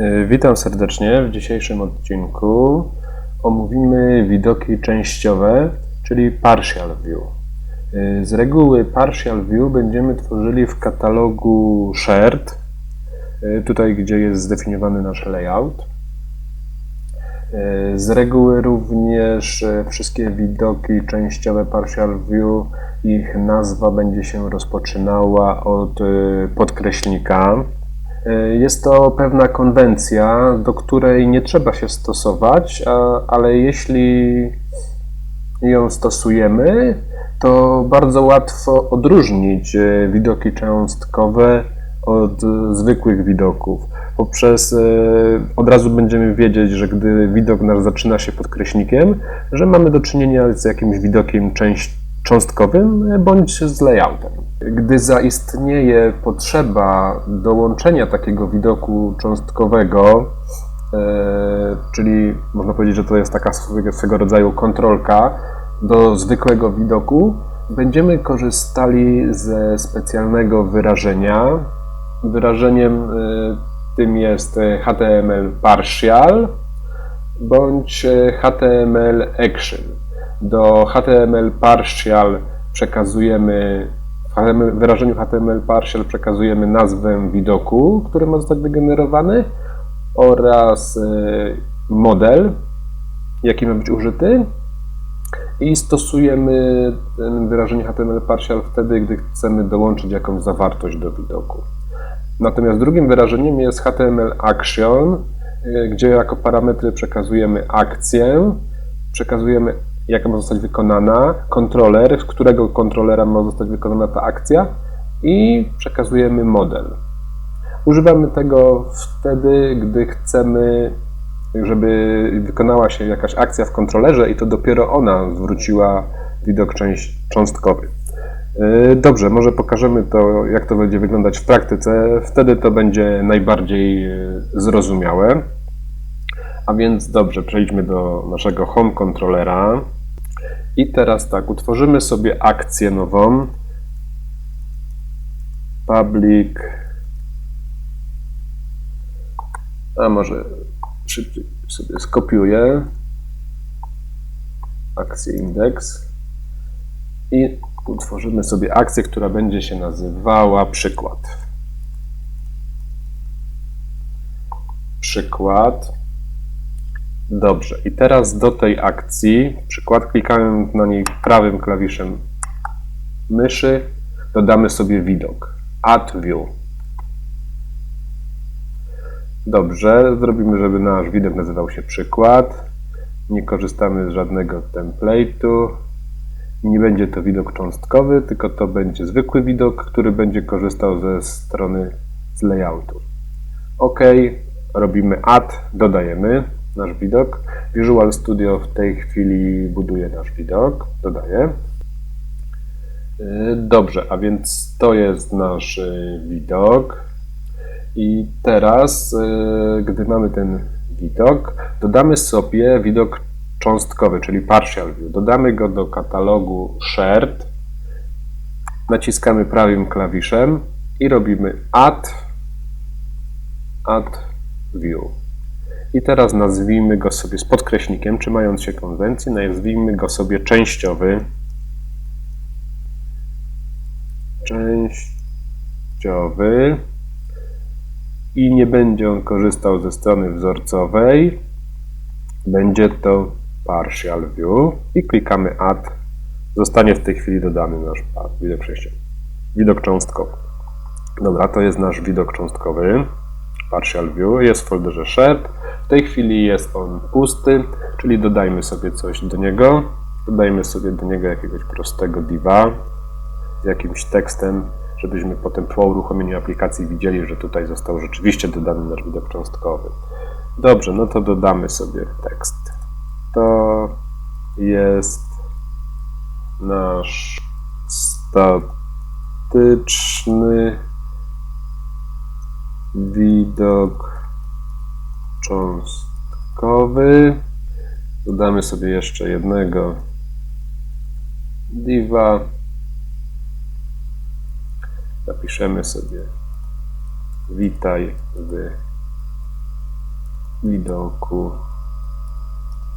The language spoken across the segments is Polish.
Y, Witam serdecznie. W dzisiejszym odcinku omówimy widoki częściowe, czyli partial view. Y, Z reguły partial view będziemy tworzyli w katalogu shared, y, tutaj gdzie jest zdefiniowany nasz layout. Z reguły również wszystkie widoki częściowe partial view, ich nazwa będzie się rozpoczynała od podkreślnika. Y, Jest to pewna konwencja, do której nie trzeba się stosować, ale jeśli ją stosujemy, to bardzo łatwo odróżnić y, widoki cząstkowe od y, zwykłych widoków. Poprzez od razu będziemy wiedzieć, że gdy widok nasz zaczyna się podkreśnikiem, że mamy do czynienia z jakimś widokiem część, cząstkowym bądź z layoutem. Gdy zaistnieje potrzeba dołączenia takiego widoku cząstkowego, e, czyli można powiedzieć, że to jest taka swego, rodzaju kontrolka do zwykłego widoku, będziemy korzystali ze specjalnego wyrażenia. Wyrażeniem e, tym jest e, HTML partial bądź HTML action. Do HTML partial przekazujemy w wyrażeniu HTML partial przekazujemy nazwę widoku, który ma zostać wygenerowany oraz e, model, jaki ma być użyty i stosujemy wyrażenie HTML partial wtedy, gdy chcemy dołączyć jakąś zawartość do widoku. Natomiast drugim wyrażeniem jest HTML action, y, gdzie jako parametry przekazujemy akcję, przekazujemy jaka ma zostać wykonana, kontroler, z którego kontrolera ma zostać wykonana ta akcja i przekazujemy model. Używamy tego wtedy, gdy chcemy, żeby wykonała się jakaś akcja w kontrolerze i to dopiero ona zwróciła widok cząstkowy. Yy, Dobrze, może pokażemy to, jak to będzie wyglądać w praktyce. Wtedy to będzie najbardziej yy, zrozumiałe. A więc dobrze, przejdźmy do naszego home controllera. I teraz tak, utworzymy sobie akcję nową. Public. A może szybciej sobie skopiuję. Akcję index. I utworzymy sobie akcję, która będzie się nazywała przykład. Przykład. Dobrze. I teraz do tej akcji, przykład, klikając na niej prawym klawiszem myszy, dodamy sobie widok. Add view. Dobrze, zrobimy, żeby nasz widok nazywał się przykład. Nie korzystamy z żadnego template'u. Nie będzie to widok cząstkowy, tylko to będzie zwykły widok, który będzie korzystał ze strony z layoutu. OK, robimy add, dodajemy nasz widok. Visual Studio w tej chwili buduje nasz widok, dodaje. Yy, Dobrze, a więc to jest nasz yy, widok. I teraz, yy, gdy mamy ten widok, dodamy sobie widok cząstkowy, czyli partial view. Dodamy go do katalogu shared. Naciskamy prawym klawiszem i robimy add, add view. I teraz nazwijmy go sobie z podkreśnikiem, trzymając się konwencji, nazwijmy go sobie częściowy. Częściowy. I nie będzie on korzystał ze strony wzorcowej. Będzie to partial view i klikamy add. Zostanie w tej chwili dodany nasz widok przejściowy. Widok cząstkowy. Dobra, to jest nasz widok cząstkowy. Partial view jest w folderze shared. Tej chwili jest on pusty, czyli dodajmy sobie coś do niego. Dodajmy sobie do niego jakiegoś prostego diva z jakimś tekstem, żebyśmy potem po uruchomieniu aplikacji widzieli, że tutaj został rzeczywiście dodany nasz widok cząstkowy. Dobrze, no to dodamy sobie tekst. To jest nasz statyczny widok cząstkowy. Dodamy sobie jeszcze jednego diva. Napiszemy sobie witaj w widoku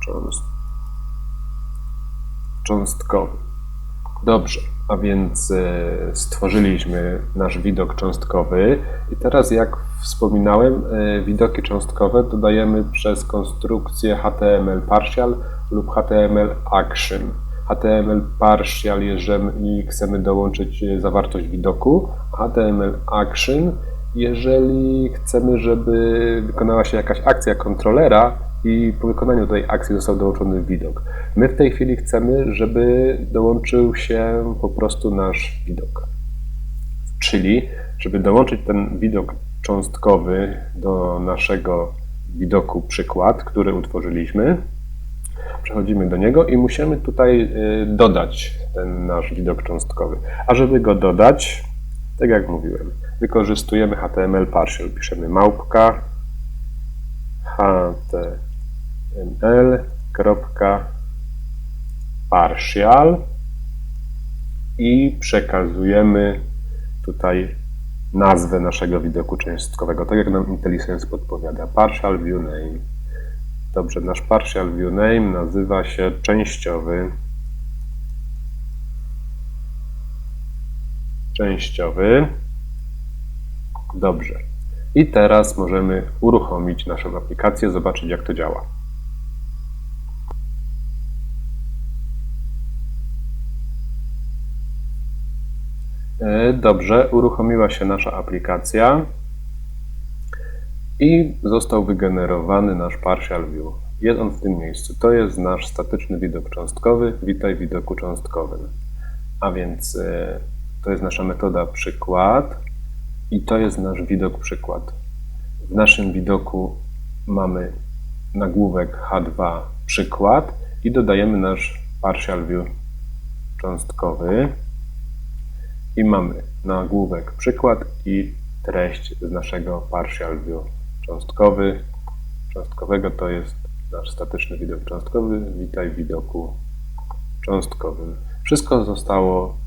cząst... cząstkowy. Dobrze, a więc e, stworzyliśmy nasz widok cząstkowy i teraz jak wspominałem, e, widoki cząstkowe dodajemy przez konstrukcję HTML partial lub HTML action. HTML partial, jeżeli chcemy dołączyć e, zawartość widoku, HTML action, jeżeli chcemy, żeby wykonała się jakaś akcja kontrolera i po wykonaniu tej akcji został dołączony widok. My w tej chwili chcemy, żeby dołączył się po prostu nasz widok. Czyli, żeby dołączyć ten widok cząstkowy do naszego widoku przykład, który utworzyliśmy, przechodzimy do niego i musimy tutaj y, dodać ten nasz widok cząstkowy. A żeby go dodać, tak jak mówiłem, wykorzystujemy HTML partial. Piszemy małpka html.partial i przekazujemy tutaj nazwę naszego widoku cząstkowego, tak jak nam IntelliSense podpowiada. Partial view name. Dobrze, nasz partial view name nazywa się częściowy. Częściowy. Dobrze. I teraz możemy uruchomić naszą aplikację, zobaczyć jak to działa. Dobrze, uruchomiła się nasza aplikacja i został wygenerowany nasz partial view. Jest on w tym miejscu. To jest nasz statyczny widok cząstkowy. Witaj w widoku cząstkowym. A więc e, to jest nasza metoda przykład i to jest nasz widok przykład. W naszym widoku mamy nagłówek H2 przykład i dodajemy nasz partial view cząstkowy i mamy nagłówek przykład i treść z naszego partial view cząstkowy. Cząstkowego to jest nasz statyczny widok cząstkowy. Witaj w widoku cząstkowym. Wszystko zostało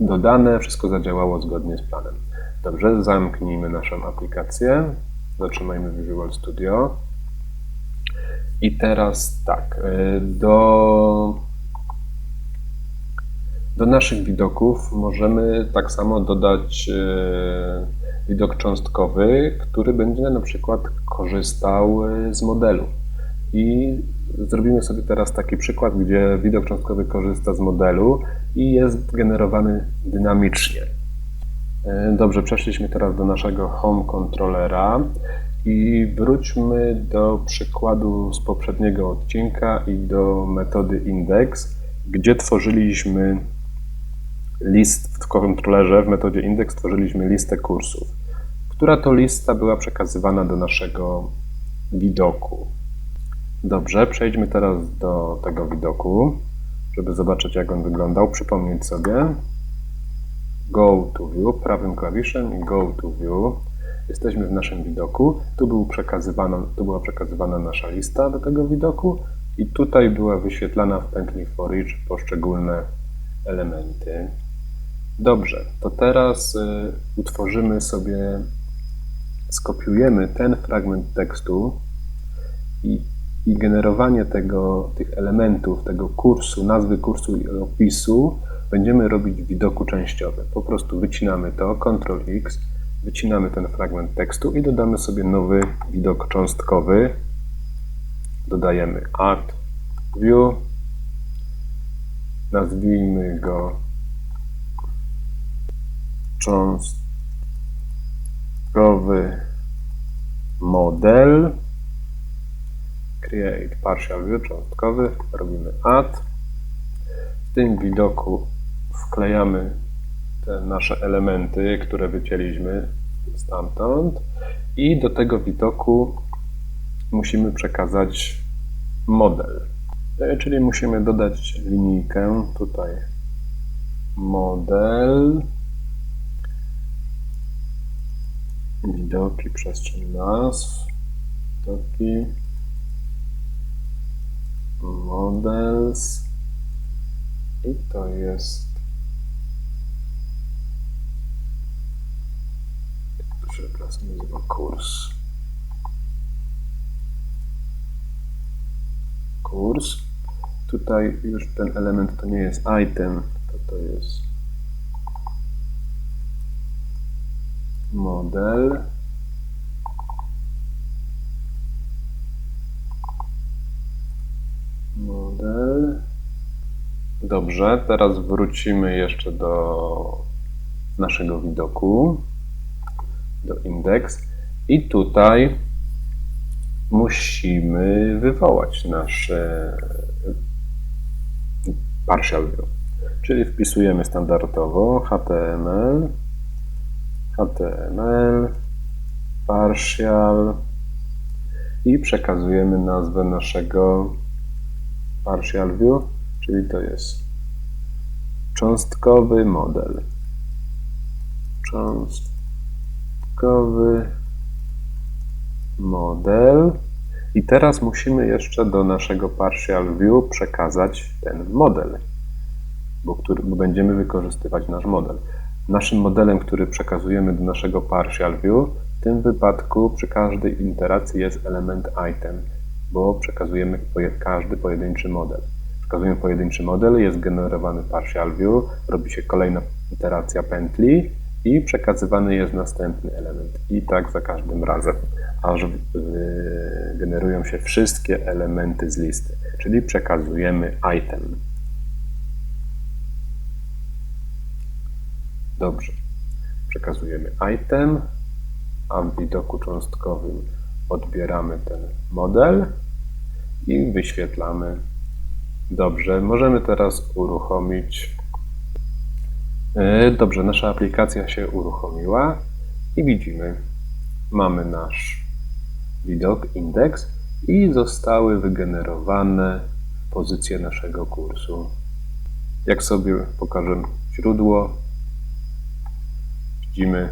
dodane, wszystko zadziałało zgodnie z planem. Dobrze, zamknijmy naszą aplikację. Zatrzymajmy Visual Studio. I teraz tak, y, do do naszych widoków możemy tak samo dodać e, widok cząstkowy, który będzie na przykład korzystał e, z modelu. I zrobimy sobie teraz taki przykład, gdzie widok cząstkowy korzysta z modelu i jest generowany dynamicznie. E, dobrze, przeszliśmy teraz do naszego home controllera i wróćmy do przykładu z poprzedniego odcinka i do metody index, gdzie tworzyliśmy list w kontrolerze w metodzie index tworzyliśmy listę kursów, która to lista była przekazywana do naszego widoku. Dobrze, przejdźmy teraz do tego widoku, żeby zobaczyć jak on wyglądał, przypomnieć sobie. Go to view prawym klawiszem i go to view. Jesteśmy w naszym widoku. Tu, był przekazywana, tu była przekazywana nasza lista do tego widoku i tutaj była wyświetlana w pętli for each poszczególne elementy. Dobrze, to teraz y, utworzymy sobie, skopiujemy ten fragment tekstu i, i generowanie tego, tych elementów, tego kursu, nazwy kursu i opisu będziemy robić w widoku częściowym. Po prostu wycinamy to, Ctrl X, wycinamy ten fragment tekstu i dodamy sobie nowy widok cząstkowy. Dodajemy Add View, nazwijmy go cząstkowy model. Create partial view cząstkowy. Robimy add. W tym widoku wklejamy te nasze elementy, które wycięliśmy stamtąd. I do tego widoku musimy przekazać model. Czyli musimy dodać linijkę. Tutaj model widoki, przestrzeń nazw, widoki, models i to jest przepraszam, nazywa kurs. Kurs. Tutaj już ten element to nie jest item, to to jest model. Model. Dobrze, teraz wrócimy jeszcze do naszego widoku, do index i tutaj musimy wywołać nasz e, partial view. Czyli wpisujemy standardowo HTML, HTML, partial i przekazujemy nazwę naszego partial view, czyli to jest cząstkowy model. Cząstkowy model. I teraz musimy jeszcze do naszego partial view przekazać ten model, bo, który, bo będziemy wykorzystywać nasz model. Naszym modelem, który przekazujemy do naszego partial view, w tym wypadku przy każdej iteracji jest element item, bo przekazujemy każdy pojedynczy model. Przekazujemy pojedynczy model, jest generowany partial view, robi się kolejna iteracja pętli i przekazywany jest następny element. I tak za każdym razem, aż generują się wszystkie elementy z listy, czyli przekazujemy item. Dobrze. Przekazujemy item, a w widoku cząstkowym odbieramy ten model i wyświetlamy. Dobrze, możemy teraz uruchomić. E, dobrze, nasza aplikacja się uruchomiła i widzimy, mamy nasz widok, indeks i zostały wygenerowane pozycje naszego kursu. Jak sobie pokażę źródło, widzimy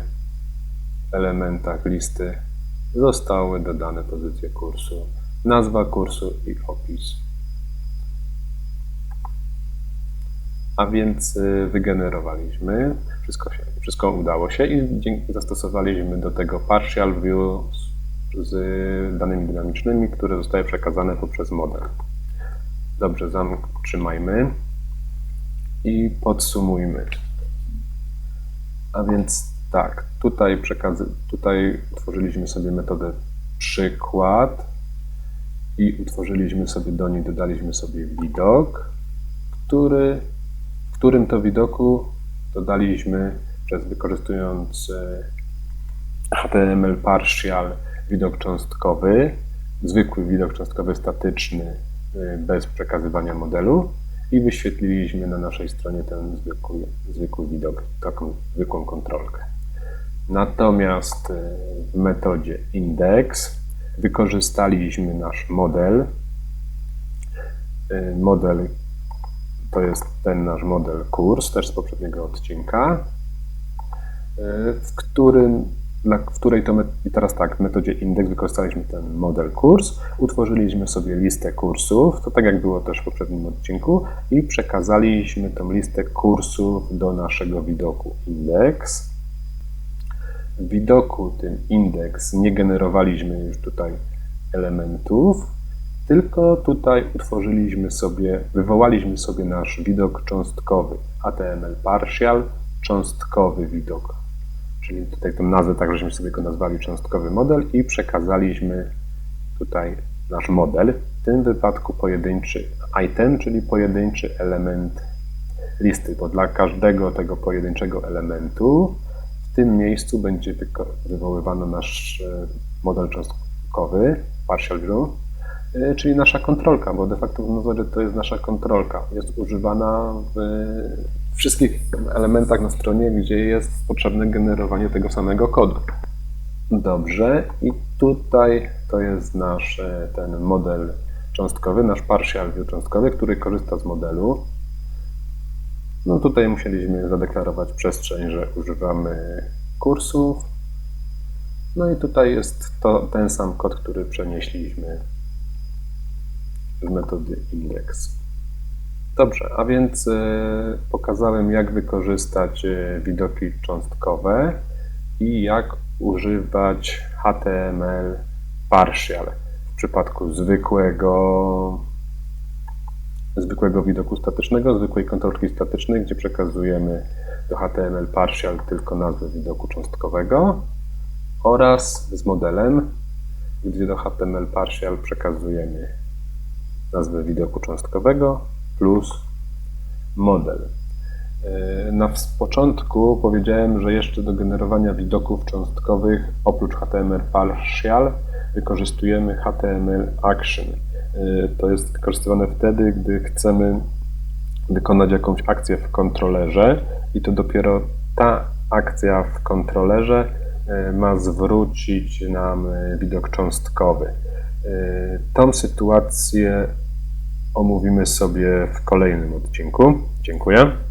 w elementach listy zostały dodane pozycje kursu, nazwa kursu i opis. A więc y, wygenerowaliśmy, wszystko, się, wszystko udało się i zastosowaliśmy do tego partial view z, z danymi dynamicznymi, które zostały przekazane poprzez model. Dobrze, zatrzymajmy i podsumujmy. A więc tak, tutaj, przekazy, tutaj utworzyliśmy sobie metodę przykład i utworzyliśmy sobie do niej, dodaliśmy sobie widok, który, w którym to widoku dodaliśmy przez wykorzystując e, HTML partial widok cząstkowy, zwykły widok cząstkowy statyczny e, bez przekazywania modelu i wyświetliliśmy na naszej stronie ten zwykły, zwykły widok, taką zwykłą kontrolkę. Natomiast e, w metodzie index wykorzystaliśmy nasz model. E, model to jest ten nasz model kurs, też z poprzedniego odcinka, e, w którym w której to i teraz tak, w metodzie index wykorzystaliśmy ten model kurs, utworzyliśmy sobie listę kursów, to tak jak było też w poprzednim odcinku i przekazaliśmy tą listę kursów do naszego widoku index. Widoku tym indeks nie generowaliśmy już tutaj elementów, tylko tutaj utworzyliśmy sobie, wywołaliśmy sobie nasz widok cząstkowy HTML partial, cząstkowy widok. Czyli tutaj tą nazwę tak, żeśmy sobie go nazwali cząstkowy model i przekazaliśmy tutaj nasz model, w tym wypadku pojedynczy item, czyli pojedynczy element listy, bo dla każdego tego pojedynczego elementu tym miejscu będzie wywoływany nasz e, model cząstkowy, partial view, e, czyli nasza kontrolka, bo de facto można że to jest nasza kontrolka. Jest używana w wszystkich elementach na stronie, gdzie jest potrzebne generowanie tego samego kodu. Dobrze, i tutaj to jest nasz e, ten model cząstkowy, nasz partial view cząstkowy, który korzysta z modelu. No tutaj musieliśmy zadeklarować przestrzeń, że używamy kursów. No i tutaj jest to ten sam kod, który przenieśliśmy z metody index. Dobrze, a więc y, pokazałem jak wykorzystać y, widoki cząstkowe i jak używać HTML partial w przypadku zwykłego zwykłego widoku statycznego, zwykłej kontrolki statycznej, gdzie przekazujemy do HTML partial tylko nazwę widoku cząstkowego oraz z modelem, gdzie do HTML partial przekazujemy nazwę widoku cząstkowego plus model. Na początku powiedziałem, że jeszcze do generowania widoków cząstkowych oprócz HTML partial wykorzystujemy HTML action. Yy, To jest wykorzystywane wtedy, gdy chcemy wykonać jakąś akcję w kontrolerze i to dopiero ta akcja w kontrolerze e, ma zwrócić nam e, widok cząstkowy. Tą sytuację omówimy sobie w kolejnym odcinku. Dziękuję.